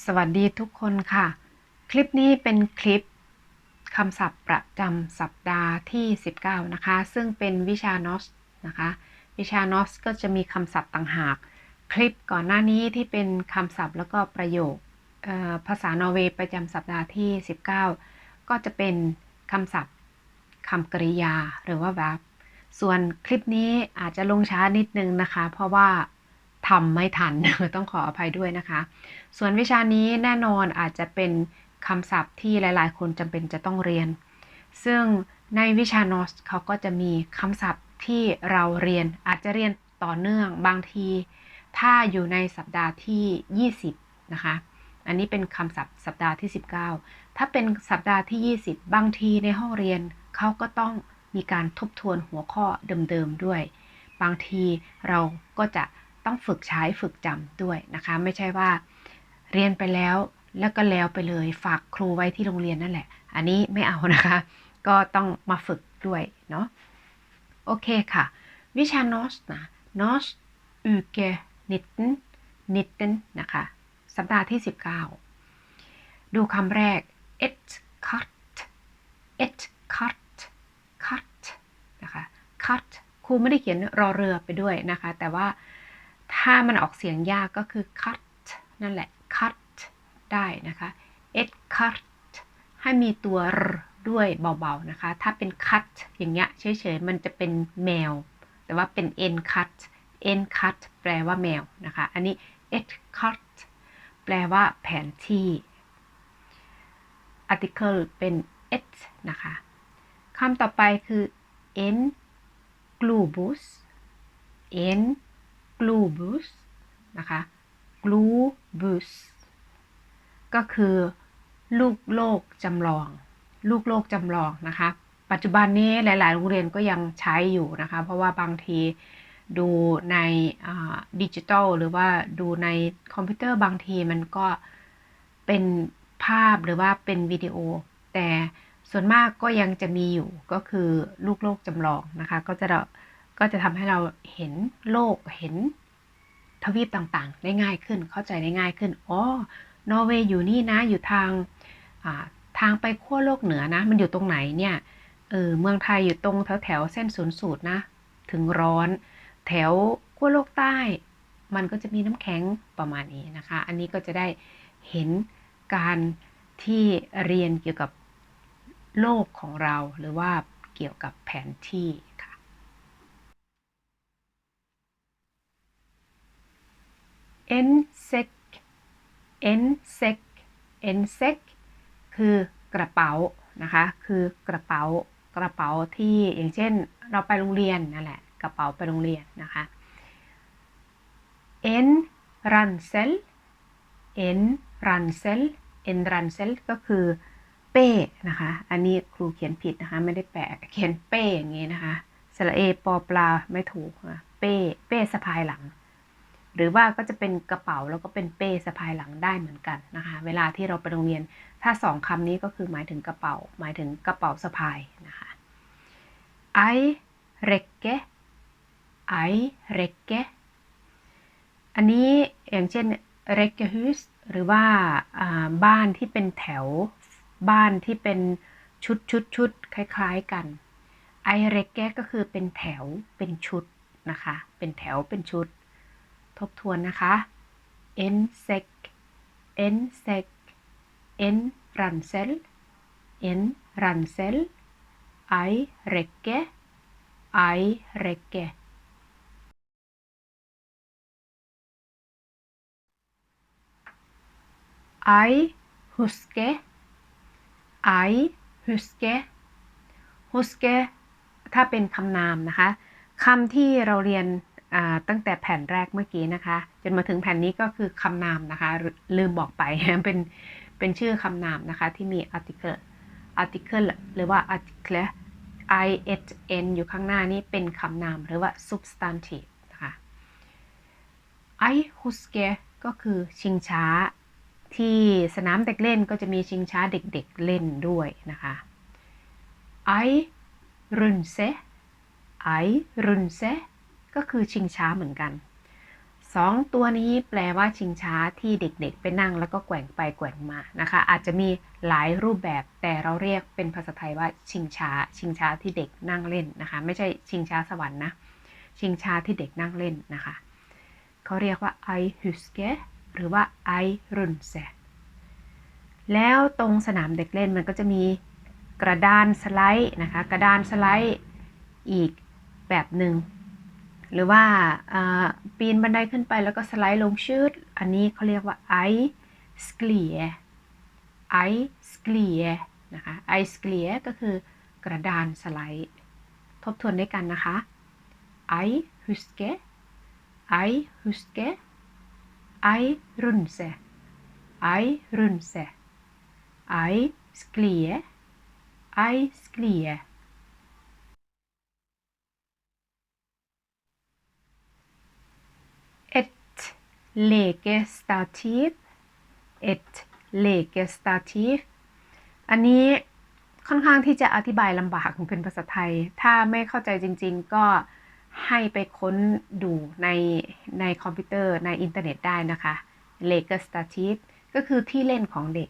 สวัสดีทุกคนค่ะ คลิปนี้เป็นคลิปคำศัพท์ประจำสัปดาห์ที่ 19 นะคะ ซึ่งเป็นวิชานอสนะคะ วิชานอสก็จะมีคำศัพท์ต่างหาก คลิปก่อนหน้านี้ที่เป็นคำศัพท์แล้วก็ประโยคภาษานอร์เวย์ประจำสัปดาห์ที่ 19 ก็จะเป็นคำศัพท์คำกริยาหรือว่า verb ส่วนคลิปนี้อาจจะลงช้านิดนึงนะคะ เพราะว่า ทำไม่ทันต้องขออภัยด้วยนะคะ ส่วนวิชานี้แน่นอนอาจจะเป็นคำศัพท์ที่หลาย ๆ คนจำเป็นจะต้องเรียน ซึ่งในวิชานอสเขาก็จะมีคำศัพท์ที่เราเรียนอาจจะเรียนต่อเนื่องบางที ถ้าอยู่ในสัปดาห์ที่ 20 นะคะ อันนี้เป็นคำศัพท์สัปดาห์ที่ 19 ถ้าเป็นสัปดาห์ที่ 20 บางทีในห้องเรียนเขาก็ต้องมีการทบทวนหัวข้อเดิม ๆ ด้วย บางทีเราก็จะ ต้องฝึกใช้ฝึกจำด้วยนะคะ ไม่ใช่ว่าเรียนไปแล้วแล้วก็แล้วไปเลยฝากครูไว้ที่โรงเรียนนั่นแหละ อันนี้ไม่เอานะคะ ก็ต้องมาฝึกด้วยเนาะโอเคค่ะ วิชานอสนะนอสอุเกนิตนนิตนนะคะ สัปดาห์ที่ 19 ดูคำแรก et cut et cut cut นะคะ cut ครูไม่ได้เขียนรอเรือไปด้วยนะคะ แต่ว่า ถ้ามันออกเสียงยากก็คือ cut นั่นแหละ cut ได้นะคะ et cut ให้มีตัว r ด้วยเบาๆนะคะ ถ้าเป็น cut อย่างเงี้ยเฉยๆ มันจะเป็นแมว แต่ว่าเป็น n cut n cut แปลว่าแมวนะคะ อันนี้ et cut แปลว่าแผนที่ article เป็น et นะคะคำต่อไปคือ n globus n globus นะคะ globus ก็คือลูกโลกจำลอง ลูกโลกจำลองนะคะ ปัจจุบันนี้หลาย ๆ โรงเรียนก็ยังใช้อยู่นะคะ เพราะว่าบางทีดูในดิจิทัลหรือว่าดูในคอมพิวเตอร์บางทีมันก็เป็นภาพหรือว่าเป็นวิดีโอ แต่ส่วนมากก็ยังจะมีอยู่ก็คือลูกโลกจำลองนะคะ ก็จะ ก็จะทำให้เราเห็นโลกเห็นทวีปต่างๆ ได้ง่ายขึ้นเข้าใจได้ง่ายขึ้นอ๋อนอร์เวย์อยู่นี่นะอยู่ทางทางไปขั้วโลกเหนือนะ มันอยู่ตรงไหนเนี่ยเออเมืองไทยอยู่ตรงแถวแถวเส้นศูนย์สูตรนะ ถึงร้อน แถวขั้วโลกใต้ มันก็จะมีน้ำแข็งประมาณนี้นะคะ อันนี้ก็จะได้เห็นการที่เรียนเกี่ยวกับโลกของเราหรือว่าเกี่ยวกับแผนที่ ค่ะ en sek en sek en sek คือกระเป๋านะคะ คือกระเป๋ากระเป๋าที่อย่างเช่นเราไปโรงเรียนนั่นแหละกระเป๋าไปโรงเรียนนะคะ en ransel en ransel en ransel ก็คือเป้นะคะ อันนี้ครูเขียนผิดนะคะ ไม่ได้แปะเขียนเป้อย่างนี้นะคะสระเอปอปลาไม่ถูกนะเป้เป้สะพายหลัง หรือว่าก็จะเป็นกระเป๋าแล้วก็เป็นเป้สะพายหลังได้เหมือนกันนะคะ เวลาที่เราไปโรงเรียน ถ้าสองคำนี้ก็คือหมายถึงกระเป๋า หมายถึงกระเป๋าสะพายนะคะ I rekke I rekke อันนี้อย่างเช่น rekkehus หรือว่าบ้านที่เป็นแถวบ้านที่เป็นชุดชุดชุดคล้ายๆกัน I rekke ก็คือเป็นแถวเป็นชุดนะคะ เป็นแถวเป็นชุด ทบทวนนะคะ en sek en sek en ransel nransel I rekke I rekke I huske I huske huske ถ้าเป็นคำนามนะคะคำที่เราเรียน ตั้งแต่แผ่นแรกเมื่อกี้นะคะ จนมาถึงแผ่นนี้ก็คือคำนามนะคะ ลืมบอกไปเป็นเป็นชื่อคำนามนะคะ ที่มี article article หรือว่า article i h n อยู่ข้างหน้านี้เป็นคำนามหรือว่า substantive นะคะ I huske ก็คือชิงช้า ที่สนามเด็กเล่นก็จะมีชิงช้าเด็กๆเล่นด้วยนะคะ I runse I runse ก็คือชิงช้าเหมือนกันสองตัวนี้แปลว่าชิงช้าที่เด็กๆ ไปนั่งแล้วก็แกว่งไปแกว่งมานะคะ อาจจะมีหลายรูปแบบแต่เราเรียกเป็นภาษาไทยว่าชิงช้า ชิงช้าที่เด็กนั่งเล่นนะคะ ไม่ใช่ชิงช้าสวรรค์นะชิงช้าที่เด็กนั่งเล่นนะคะเขาเรียกว่า I huske หรือว่า I runse แล้วตรงสนามเด็กเล่นมันก็จะมีกระดานสไลด์นะคะ กระดานสไลด์อีกแบบหนึ่ง หรือว่าปีนบันไดขึ้นไปแล้วก็สไลด์ลงชืด อันนี้เขาเรียกว่า i s k l i e i s k l i e นะคะ i s k l i e ก็คือกระดานสไลด์ ทบทวนด้วยกันนะคะ i huske i huske i runse i runse i s k l i e i s k l i e ett lekestativ ett lekestativ อันนี้ค่อนข้างที่จะอธิบายลำบากเป็นภาษาไทย ถ้าไม่เข้าใจจริง ๆ ก็ให้ไปค้นดูในในคอมพิวเตอร์ในอินเทอร์เน็ตได้นะคะ lekestativ ก็คือที่เล่นของเด็ก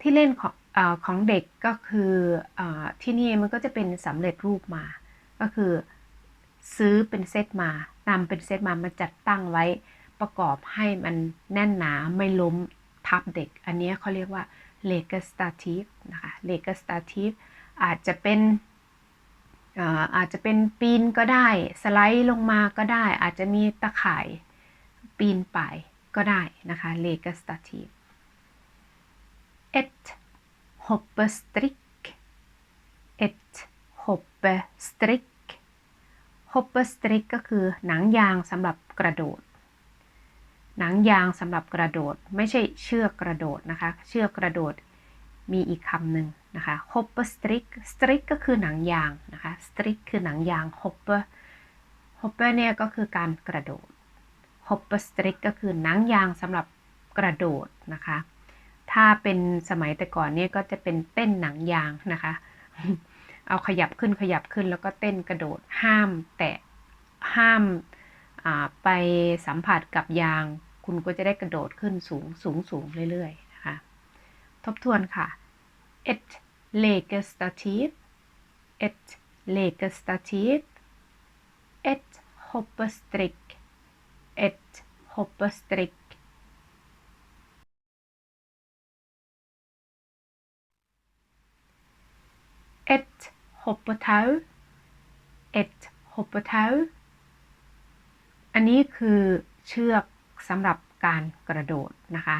ที่เล่นของอของเด็กก็คืออที่นี่มันก็จะเป็นสำเร็จรูปมา ก็คือซื้อเป็นเซตมานำเป็นเซตมามาจัดตั้งไว้ ประกอบให้มันแน่นหนาไม่ล้มทับเด็ก อันนี้เขาเรียกว่า l e g a s t a t i v e นะคะ l e g a s t a t i v e อาจจะเป็นอาจจะเป็นปีนก็ได้ สไลด์ลงมาก็ได้ อาจจะมีตะข่ายปีนไปก็ได้นะคะ l e g a s t a t i v e ett hoppestrick ett hoppestrick ฮอปเปอร์สตริกก็คือหนังยางสำหรับกระโดด หนังยางสำหรับกระโดด ไม่ใช่เชือกกระโดดนะคะ เชือกกระโดดมีอีกคำหนึ่งนะคะฮอปเปอร์สตริกสตริกก็คือหนังยางนะคะสตริกคือหนังยางฮอปเปอร์ฮอปเปอร์เนี่ยก็คือการกระโดดฮอปเปอร์สตริกก็คือหนังยางสำหรับกระโดดนะคะ ถ้าเป็นสมัยแต่ก่อนเนี่ยก็จะเป็นเต้นหนังยางนะคะ เอาขยับขึ้นขยับขึ้นแล้วก็เต้นกระโดดห้ามแตะห้ามไปสัมผัสกับยาง คุณก็จะได้กระโดดขึ้นสูงสูงสูงเรื่อยๆนะคะ ทบทวนค่ะ ett lekestativ ett lekestativ ett hoppestrick ett hoppestrick ett hoppertau ett hoppertau อันนี้คือเชือก สำหรับการกระโดดนะคะ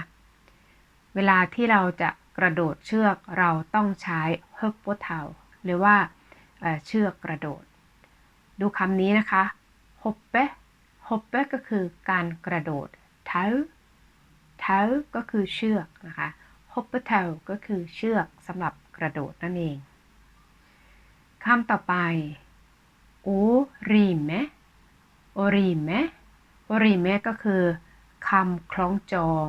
เวลาที่เราจะกระโดดเชือกเราต้องใช้ h o p p e r t a u หรือว่าเชือกกระโดด ดูคำนี้นะคะ hoppe hoppe ก็คือการกระโดด tau tau ก็คือเชือกนะคะ hopper tau ก็คือเชือกสำหรับกระโดดนั่นเองคำต่อไปโอริเมโอริเมโอริเมก็คือ คำคล้องจอง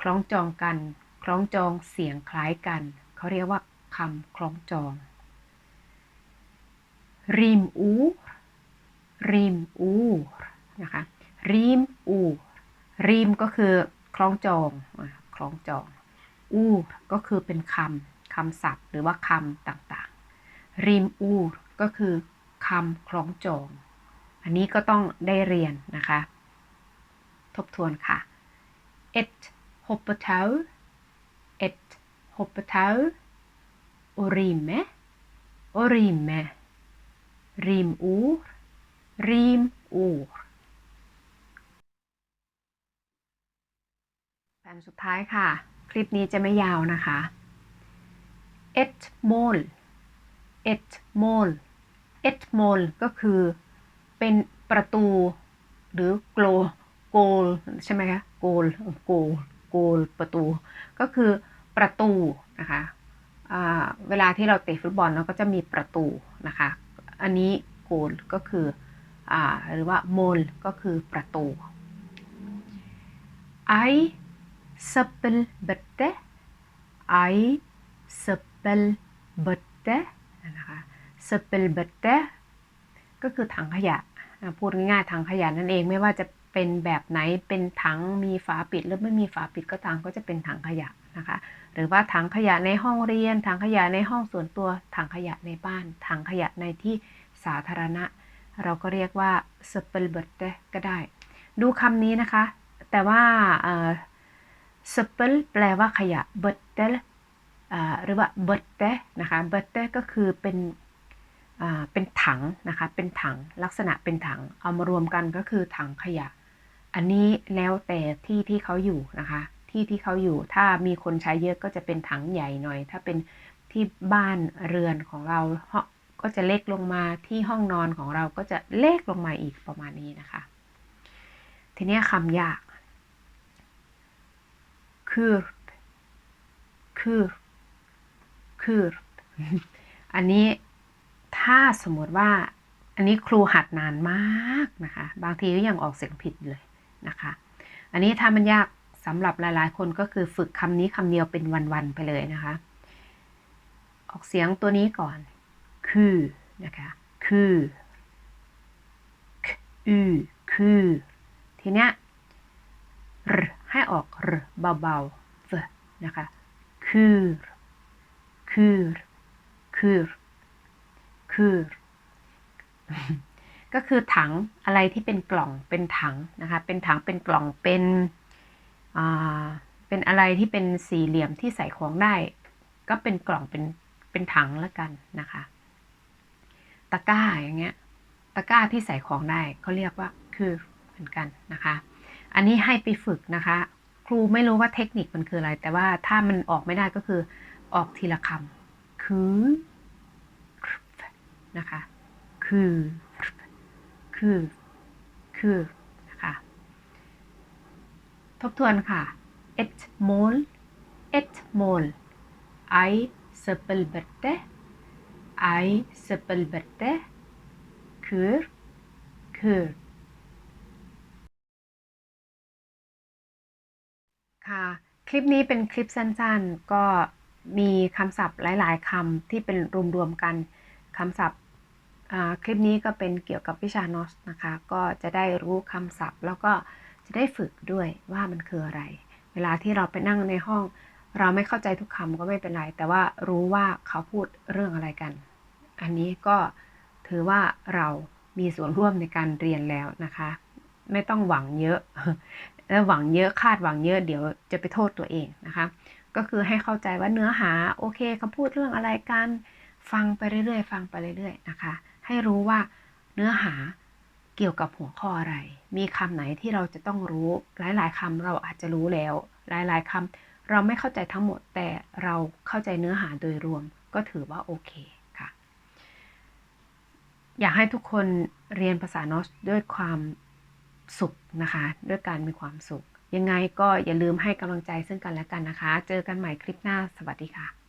คล้องจองกัน คล้องจองเสียงคล้ายกัน เขาเรียกว่าคำคล้องจอง ริมอูริมอูนะคะริมอูริมก็คือคล้องจองคล้องจอง อูก็คือเป็นคำคำศัพท์หรือว่าคำต่างๆ ริมอูก็คือคำคล้องจอง อันนี้ก็ต้องได้เรียนนะคะ ทบทวนค่ะ et hoppetau et hoppetau orime orime rimord rimord แผ่นสุดท้ายค่ะ คลิปนี้จะไม่ยาวนะคะ et mål เอ็ดโมลเอ็ดโมลก็คือเป็นประตูหรือโกล โกลใช่ไหมคะโกลโกลโกลประตู ก็คือประตูนะคะเวลาที่เราเตะฟุตบอลเราก็จะมีประตูนะคะ อันนี้โกลก็คืออหรือว่าโมลก็คือประตูไอสเปลเบตเตไอสเปลเบตเตนะคะสเปลเบตเตก็คือถังขยะ พูดง่ายๆถังขยะนั่นเองไม่ว่าจะ เป็นแบบไหนเป็นถังมีฝาปิดหรือไม่มีฝาปิดก็ตามก็จะเป็นถังขยะนะคะ หรือว่าถังขยะในห้องเรียน ถังขยะในห้องส่วนตัว ถังขยะในบ้าน ถังขยะในที่สาธารณะ เราก็เรียกว่า s p e l b e r t e ก็ได้ ดูคำนี้นะคะ แต่ว่าสเอ่อ s p e l แปลว่าขยะ b e r t e หรือว่า b e r t e นะคะ b e r t e ก็คือเป็นเป็นถังนะคะ เป็นถังลักษณะเป็นถัง เอามารวมกันก็คือถังขยะ อันนี้แล้วแต่ที่ที่เขาอยู่นะคะ ที่ที่เขาอยู่ถ้ามีคนใช้เยอะก็จะเป็นถังใหญ่หน่อย ถ้าเป็นที่บ้านเรือนของเราก็จะเล็กลงมาที่ห้องนอนของเราก็จะเล็กลงมาอีกประมาณนี้นะคะ ทีนี้คำยาก คือ คือ คือ อันนี้ถ้าสมมติว่าอันนี้ครูหัดนานมากนะคะ บางทีก็ยังออกเสียงผิดเลย นะคะ อันนี้ถ้ามันยากสำหรับหลายๆ คนก็คือฝึกคำนี้คำเดียวเป็นวันๆไปเลยนะคะ ออกเสียงตัวนี้ก่อน คือนะคะ คืออือคือทีเนี้ยรให้ออกรเบาๆ f นะคะ คือ คือ คือ คือ ก็คือถังอะไรที่เป็นกล่องเป็นถังนะคะ เป็นถังเป็นกล่องเป็นเป็นอะไรที่เป็นสี่เหลี่ยมที่ใส่ของได้ ก็เป็นกล่องเป็นเป็นถังแล้วกันนะคะ ตะกร้าอย่างเงี้ย ตะกร้าที่ใส่ของได้เขาเรียกว่าคือเหมือนกันนะคะ อันนี้ให้ไปฝึกนะคะ ครูไม่รู้ว่าเทคนิคมันคืออะไร แต่ว่าถ้ามันออกไม่ได้ก็คือออกทีละคำคือนะคะ คือ คือ คือนะคะทบทวนค่ะ et mål ett mål I spelberte I spelberte คือ คือ ค่ะ คลิปนี้เป็นคลิปสั้นๆ ก็มีคำศัพท์หลาย ๆคำที่เป็นรวมๆกันคำศัพท์ คลิปนี้ก็เป็นเกี่ยวกับวิชานอสนะคะ ก็จะได้รู้คำศัพท์ แล้วก็จะได้ฝึกด้วยว่ามันคืออะไร เวลาที่เราไปนั่งในห้อง เราไม่เข้าใจทุกคำก็ไม่เป็นไร แต่ว่ารู้ว่าเขาพูดเรื่องอะไรกัน อันนี้ก็ถือว่าเรามีส่วนร่วมในการเรียนแล้วนะคะ ไม่ต้องหวังเยอะแล้วหวังเยอะคาดหวังเยอะเดี๋ยวจะไปโทษตัวเองนะคะ ก็คือให้เข้าใจว่าเนื้อหาโอเคเขาพูดเรื่องอะไรกัน ฟังไปเรื่อยๆ ฟังไปเรื่อยๆนะคะ ให้รู้ว่าเนื้อหาเกี่ยวกับหัวข้ออะไร มีคำไหนที่เราจะต้องรู้ หลาย ๆคำเราอาจจะรู้แล้ว หลาย ๆคำเราไม่เข้าใจทั้งหมด แต่เราเข้าใจเนื้อหาโดยรวม ก็ถือว่าโอเคค่ะ อยากให้ทุกคนเรียนภาษานอสด้วยความสุขนะคะ ด้วยการมีความสุข ยังไงก็อย่าลืมให้กำลังใจซึ่งกันและกันนะคะ เจอกันใหม่คลิปหน้า สวัสดีค่ะ